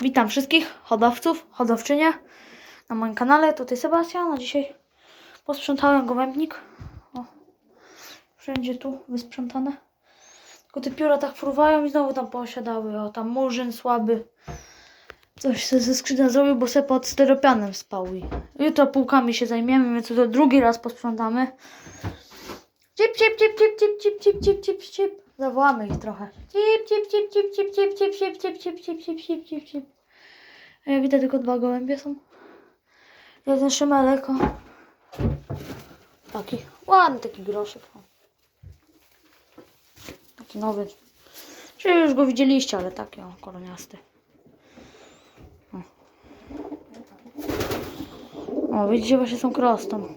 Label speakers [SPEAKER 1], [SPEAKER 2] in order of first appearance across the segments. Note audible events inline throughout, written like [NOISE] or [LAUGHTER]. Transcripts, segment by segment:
[SPEAKER 1] Witam wszystkich hodowców, hodowczynie na moim kanale. Tutaj Sebastian, a dzisiaj posprzątałem gołębnik. O, wszędzie tu wysprzątane. Tylko te pióra tak fruwają i znowu tam posiadały. O, tam murzyn słaby. Coś se ze skrzydła zrobił, bo se pod styropianem spał. I jutro półkami się zajmiemy, więc to drugi raz posprzątamy. Cip, cip, cip, cip, cip, cip, cip, cip, cip. Zawołamy ich trochę. Cip, cip, cip, cip, cip, cip, cip, cip, cip, cip, cip, cip, cip, cip, cip. Ja widzę tylko dwa gołębie są. Jeden szymelek. Taki ładny taki groszek. Taki nowy. Czyli już go widzieliście, ale taki o, koroniasty. O. widzicie, właśnie są krostem.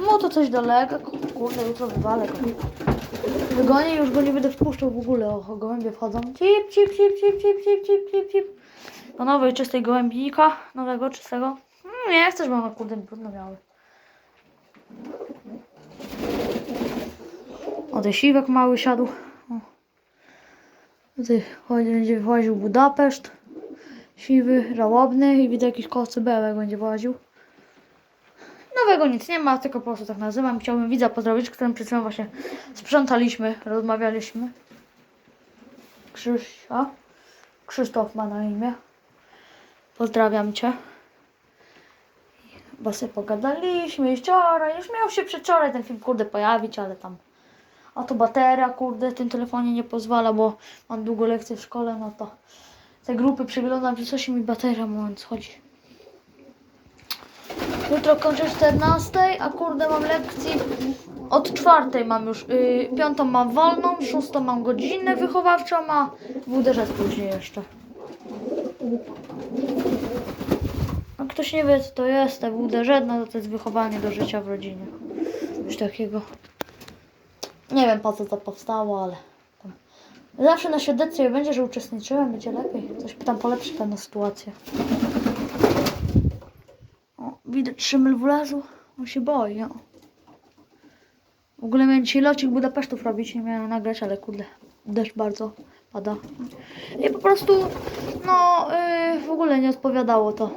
[SPEAKER 1] No to coś dolega. Kurde, jutro wywalę go. Wygonię już go nie będę wpuszczał w ogóle. O, gołębie wchodzą. Cip, cip, cip, cip, cip, cip, cip, cip, cip. Do nowej, czystej gołębnika. Nowego, czystego. Mm, Nie chcesz, bo one kurde brudno miały. O, ten siwek mały siadł. Tutaj będzie właził Budapeszt. Siwy, żałobny i widzę jakiś kocybełek będzie właził. Nowego nic nie ma, tylko po prostu tak nazywam. Chciałbym widza pozdrowić, którym przed chwilą właśnie sprzątaliśmy, rozmawialiśmy. Krzysia. Krzysztof ma na imię. Pozdrawiam Cię. Bo sobie pogadaliśmy wczoraj, już miał się przedwczoraj ten film, kurde, pojawić, ale tam... A to bateria, kurde, w tym telefonie nie pozwala, bo mam długo lekcje w szkole, no to... Te grupy przeglądam, czy coś mi bateria mówiąc chodzi. Jutro kończę 14, a kurde mam lekcji od czwartej mam już. Yy, piątą mam wolną, szóstą mam godzinę wychowawczą, a WDŻ później jeszcze. A ktoś nie wie co to jest, te WDŻ, no to jest wychowanie do życia w rodzinie. Coś takiego. Nie wiem po co to powstało, ale. Zawsze na świadectwie będzie, że uczestniczyłem, będzie lepiej. Coś tam polepszy pewną sytuację. Widać szymel wlazł. On się boi, o. W ogóle miałem dzisiaj locik Budapesztów robić, nie miałem nagrać, ale kurde, deszcz bardzo pada. I po prostu, no, yy, w ogóle nie odpowiadało to.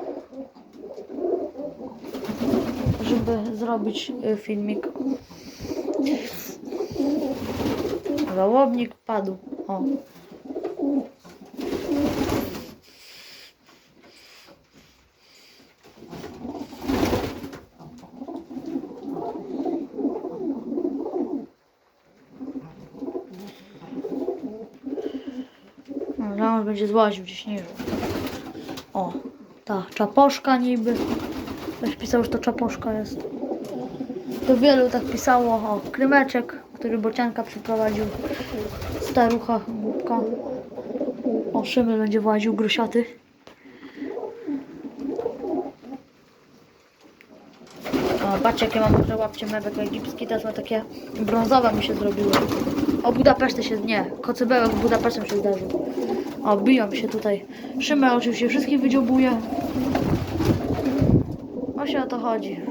[SPEAKER 1] Żeby zrobić yy, filmik. Żałobnik padł. O. No, Leon będzie złaził gdzieś niżej. O, ta czaposzka niby. Ktoś pisał, że to czaposzka jest. To wielu tak pisało. O, krymeczek, który bocianka przyprowadził. Starucha, głupka. O, Szymel będzie właził, grusiaty. O, patrzcie jakie mam może łapcie mebek egipski, teraz ma takie brązowe mi się zrobiły. O Budapeszty się, nie, kocybełek z Budapesztem się zdarzył. O, biją się tutaj. Szymel oczywiście wszystkich wydziobuje. Właśnie o to chodzi.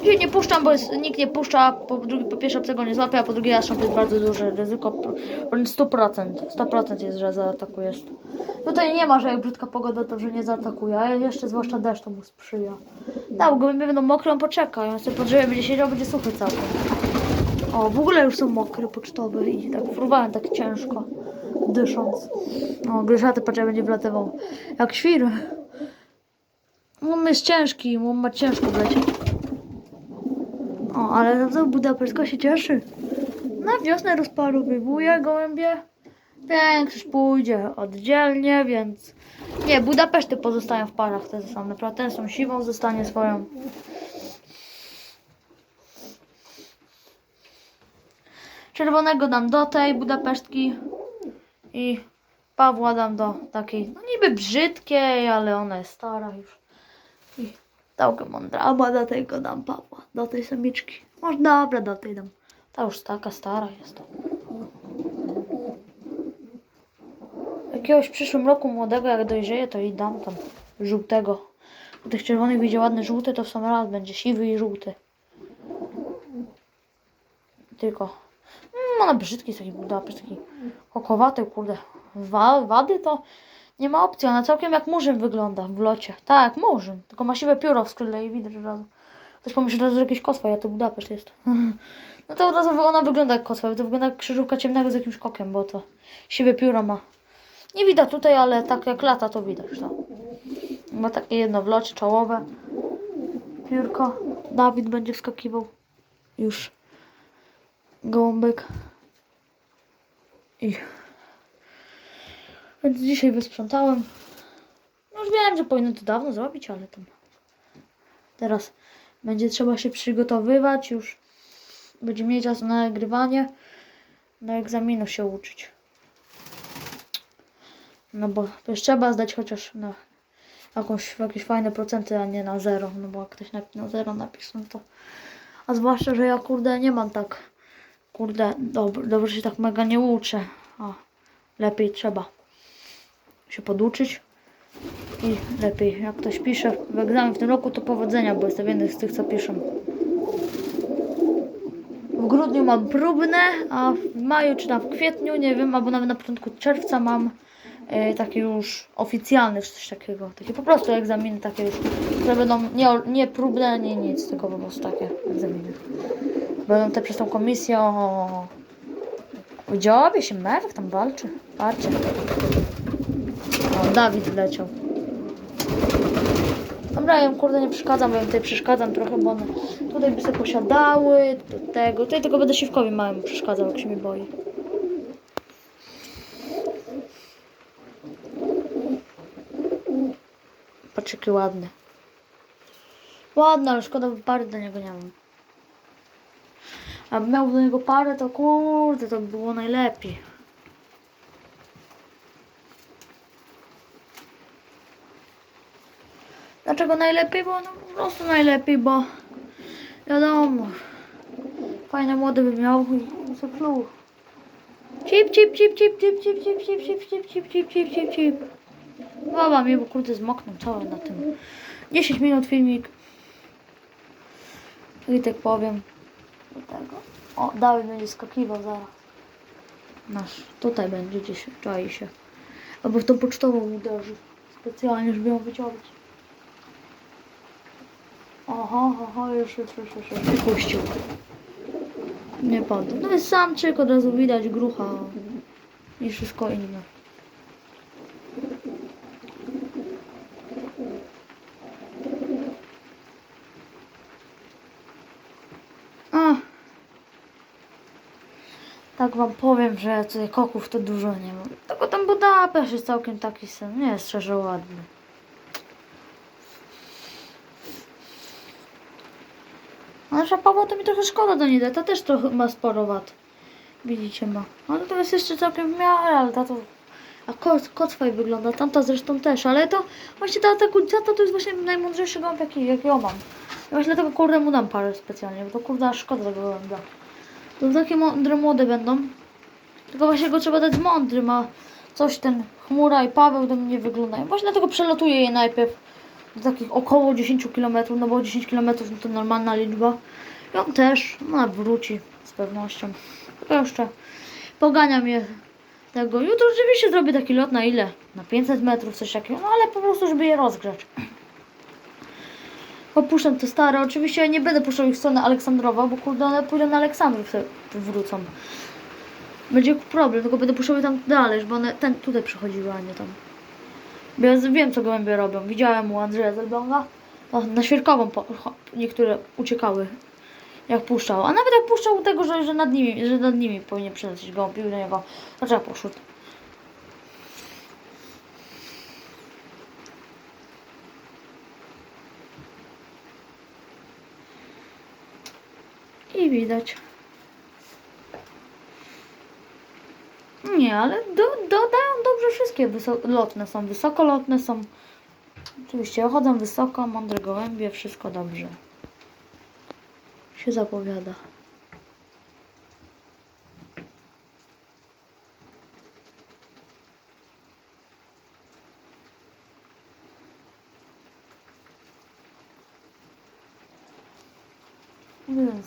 [SPEAKER 1] Dzisiaj nie puszczam, bo jest, nikt nie puszcza, po, drugie, po pierwsze tego nie złapie, a po drugie jastrząb jest bardzo duże ryzyko, wręcz 100%, 100% jest, że zaatakuje. Tutaj nie ma, że jak brzydka pogoda, to że nie zaatakuje, a jeszcze zwłaszcza deszcz to mu sprzyja. Tak, bo gołębie będą mokre, on poczeka, on sobie pod drzewem będzie siedział, będzie suchy całkiem. O, w ogóle już są mokre pocztowe i tak fruwałem tak ciężko, dysząc. O, Gryszaty patrzę, będzie wlatywał. Jak świr. On jest ciężki, on ma ciężko wlecieć. O, ale za to Budapesztka się cieszy. Na wiosnę rozparowywuje gołębie. Większość pójdzie oddzielnie, więc... Nie, Budapeszty pozostają w parach te same. Prawda? Ten są siwą, zostanie swoją. Czerwonego dam do tej Budapesztki i Pawła dam do takiej, no niby brzydkiej, ale ona jest stara już. I całkiem mądra, albo do tego dam Pawła, do tej samiczki. Może dobra, do tej dam. Ta już taka stara jest. Jakiegoś w przyszłym roku młodego, jak dojrzeje, to i dam tam żółtego. U tych czerwonych wyjdzie ładny żółty, to w sam raz będzie siwy i żółty. Tylko. Mm, ona brzydki taki Budapeszt, taki kokowaty, kurde. wa wady, to nie ma opcji. Ona całkiem jak murzyn wygląda w locie. Tak, murzyn. Tylko ma siwe pióro w skrzydle i widać od razu. Ktoś razu, że jakiś koswa, ja to Budapeszt jest. [LAUGHS] No to od razu ona wygląda jak koswa. To wygląda jak krzyżówka ciemnego z jakimś kokiem, bo to siwe pióro ma. Nie widać tutaj, ale tak jak lata to widać. No. Ma takie jedno w locie czołowe. Piórko. Dawid będzie wskakiwał. Już. Gołąbek. I. Więc dzisiaj wysprzątałem. No już wiem, że powinno to dawno zrobić, ale tam. Teraz będzie trzeba się przygotowywać już. Będzie mieć czas na nagrywanie. Do egzaminu się uczyć. No bo też trzeba zdać chociaż na jakąś, jakieś fajne procenty, a nie na zero. No bo jak ktoś na, na zero napisze, no to... A zwłaszcza, że ja kurde nie mam tak... Kurde, dobrze, dobrze się tak mega nie uczę. A, lepiej trzeba się poduczyć. I lepiej, jak ktoś pisze w egzamin w tym roku, to powodzenia, bo jestem jednym z tych, co piszą. W grudniu mam próbne, a w maju czy tam w kwietniu, nie wiem, albo nawet na początku czerwca mam e, takie już oficjalne, czy coś takiego. Takie po prostu egzaminy takie już, które będą nie, nie próbne, nie nic, tylko po prostu takie egzaminy. Będą te przez tą komisję o... o działabie się Mewek tam walczy. Patrzcie. O, Dawid wleciał. Dobra, ja kurde nie przeszkadzam, bo ja tutaj przeszkadzam trochę, bo one tutaj by sobie posiadały, do tego. Tutaj tylko będę siwkowi małym przeszkadzał, jak się mi boi. Patrz jaki ładny. Ładny, ale szkoda, bo pary do niego nie mam. A miał do niego parę, to kurde, to by było najlepiej. Dlaczego najlepiej? Bo no po prostu najlepiej, bo wiadomo, fajne młody by miał i se pluł. Cip, cip, cip, cip, cip, cip, cip, cip, cip, cip, cip, cip, cip, cip, cip. Baba mnie, bo kurde zmoknął cały na tym. 10 minut filmik. I tak powiem. Do tego. O, Dawid będzie skakiwał zaraz. Nasz. Tutaj będzie gdzieś, czai się. Albo w tą pocztową uderzy. Specjalnie, żeby ją wyciągnąć. Oho, oho, już, już, już, już, już. Puścił. Nie padł. No jest samczyk, od razu widać grucha i wszystko inne. A. Tak wam powiem, że tutaj koków to dużo nie mam. Tylko tam Budapeszt jest całkiem taki sen. Nie jest szczerze ładny. A że Paweł to mi trochę szkoda do niej, to też trochę ma sporo wad. Widzicie ma. Ale to jest jeszcze całkiem w miarę, ale ta to... A kot, kotwaj wygląda, tamta zresztą też, ale to właśnie ta, ta kulicata to jest właśnie najmądrzejszy gołąb jaki, jaki ja mam. I właśnie dlatego kurde mu dam parę specjalnie, bo to kurde szkoda tego gołębia. To takie mądre młode będą. Tylko właśnie go trzeba dać mądrym, a coś ten chmura i Paweł do mnie wyglądają. Właśnie dlatego przelatuję je najpierw do takich około 10 km, no bo 10 km no to normalna liczba. I on też, no wróci z pewnością. Tylko jeszcze poganiam je tego. Jutro rzeczywiście zrobię taki lot na ile? Na 500 metrów, coś takiego, no ale po prostu, żeby je rozgrzać. Opuszczam te stare, oczywiście ja nie będę puszczał ich w stronę Aleksandrowa, bo kurde one pójdą na Aleksandrów wrócą. Będzie problem, tylko będę puszczał je tam dalej, żeby one ten tutaj przychodziły, a nie tam. Bo ja wiem, co gołębie robią. Widziałem u Andrzeja Zelbonga. No, na świerkową niektóre uciekały, jak puszczał. A nawet jak puszczał tego, że, że, nad, nimi, że nad nimi powinien przylecieć gołąb i do niego. Dlaczego poszedł? Widać. Nie, ale do, dodają dobrze wszystkie. Lotne są, wysokolotne są. Oczywiście chodzą wysoko, mądre gołębie, wszystko dobrze. Się zapowiada.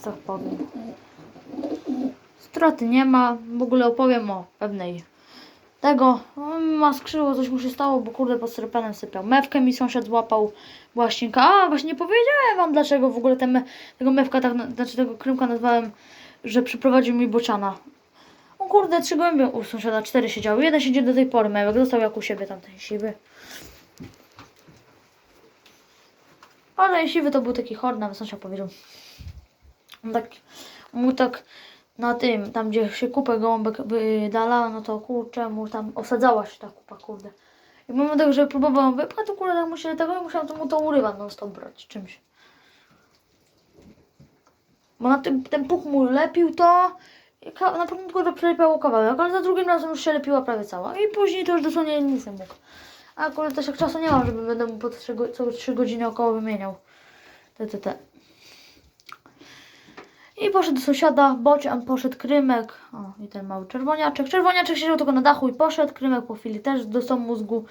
[SPEAKER 1] Tak powiem. Straty nie ma. W ogóle opowiem o pewnej tego, no, ma skrzyło, coś mu się stało, bo kurde pod serpenem sypiał. Mewkę mi sąsiad złapał właścinka. A, właśnie nie powiedziałem wam dlaczego w ogóle me, tego mewka, tak, na- znaczy tego krymka nazwałem, że przyprowadził mi bociana. O kurde, trzy gołębie u sąsiada, cztery siedziały. Jeden siedzi do tej pory, mewek, został jak u siebie tamten siwy. Ale siwy to był taki chor, nawet sąsiad powiedział. On tak, mu tak na tym, tam gdzie się kupę gołąbek wydala, no to kurczę, mu tam osadzała się ta kupa, kurde. I mimo tego, że próbowałam wypchać, to kurde, tak mu się i musiałam to mu to urywać non stop brać czymś. Bo na tym, ten puch mu lepił to, na początku to przelepiało kawałek, ale za drugim razem już się lepiła prawie cała. I później to już dosłownie nic nie mógł. A kurde, też jak czasu nie mam, żeby będę mu po 3, go- co 3 godziny około wymieniał. Te, te, te. I poszedł do sąsiada, bocian poszedł, Krymek, o i ten mały czerwoniaczek. Czerwoniaczek siedział tylko na dachu i poszedł, Krymek po chwili też dostał mózgu.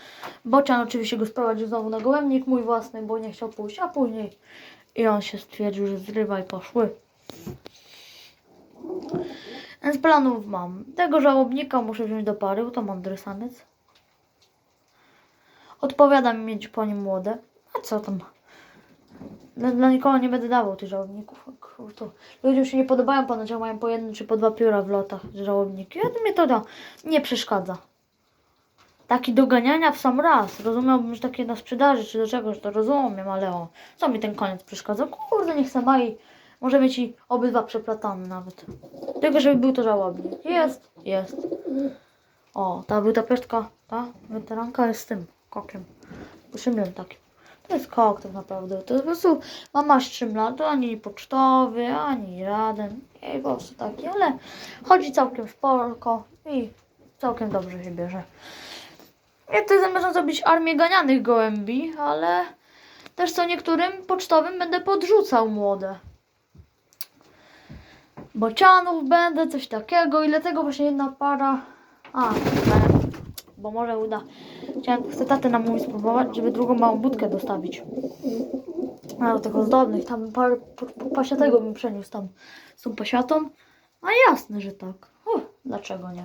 [SPEAKER 1] Bocian oczywiście go sprowadził znowu na gołębnik mój własny, bo nie chciał pójść, a później i on się stwierdził, że zrywa i poszły. Z planów mam. Tego żałobnika muszę wziąć do pary, bo to mądry samiec. Odpowiada mi mieć po nim młode. A co tam? Dla, dla nikogo nie będę dawał tych żałobników. To ludziom się nie podobają ponoć, mają po jedno czy po dwa pióra w lotach żałobniki. Ja to mnie to da, nie przeszkadza. Taki doganiania w sam raz. Rozumiałbym, że takie na sprzedaży czy do czegoś, to rozumiem, ale o, co mi ten koniec przeszkadza? Kurde, niech se i może mieć i obydwa przeplatane nawet. Tylko, żeby był to żałobnik. Jest, jest. O, ta Budapesztka, ta weteranka jest z tym kokiem. Szymlem takim. To jest kok tak naprawdę. To po prostu mama szymla, to ani pocztowy, ani żaden. I po prostu taki, ale chodzi całkiem spoko i całkiem dobrze się bierze. Ja tutaj zamierzam zrobić armię ganianych gołębi, ale też co niektórym pocztowym będę podrzucał młode. Bocianów będę, coś takiego i dlatego właśnie jedna para... A, bo może uda. Chciałem, chcę tatę namówić spróbować, żeby drugą małą budkę dostawić. A do tych ozdobnych, tam parę po- po- pasiatego bym przeniósł tam z tą pasiatą. A jasne, że tak. Uff, dlaczego nie?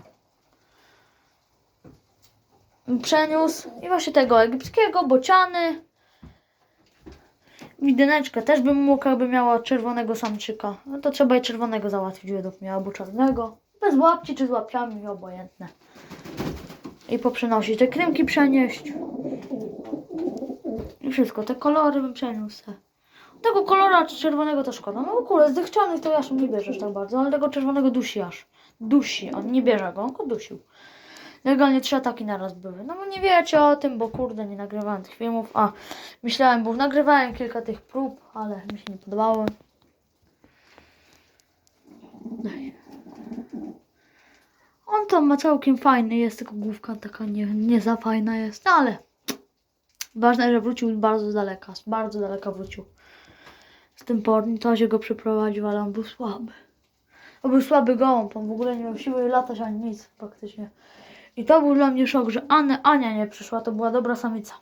[SPEAKER 1] Przeniósł i właśnie tego egipskiego, bociany. Widyneczkę też bym mógł, jakby miała czerwonego samczyka. No to trzeba jej czerwonego załatwić według mnie, albo czarnego. Bez łapci czy z łapciami, obojętne. I poprzenosić. Te krymki przenieść. I wszystko. Te kolory bym przeniósł. Tego kolora czerwonego to szkoda. No kurde, z tych czarnych to aż nie bierzesz tak bardzo, ale tego czerwonego dusi aż. Dusi, on nie bierze go, on go dusił. Legalnie trzy ataki naraz były. No nie wiecie o tym, bo kurde, nie nagrywałem tych filmów. A, myślałem, bo nagrywałem kilka tych prób, ale mi się nie podobało. On to ma całkiem fajny, jest tylko główka taka nie, nie za fajna jest, ale ważne, że wrócił bardzo z daleka, bardzo daleka wrócił. Z tym porni to się go przyprowadził, ale on był słaby. To był słaby gołąb, on w ogóle nie miał siły latać ani nic praktycznie. I to był dla mnie szok, że Anę, Ania nie przyszła, to była dobra samica.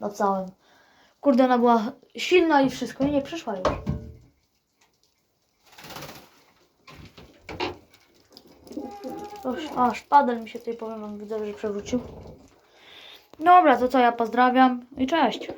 [SPEAKER 1] Na całym. Kurde, ona była silna i wszystko, i nie przyszła już. A szpadel mi się tutaj powiem widzę, że przewrócił. Dobra, to co ja pozdrawiam i cześć.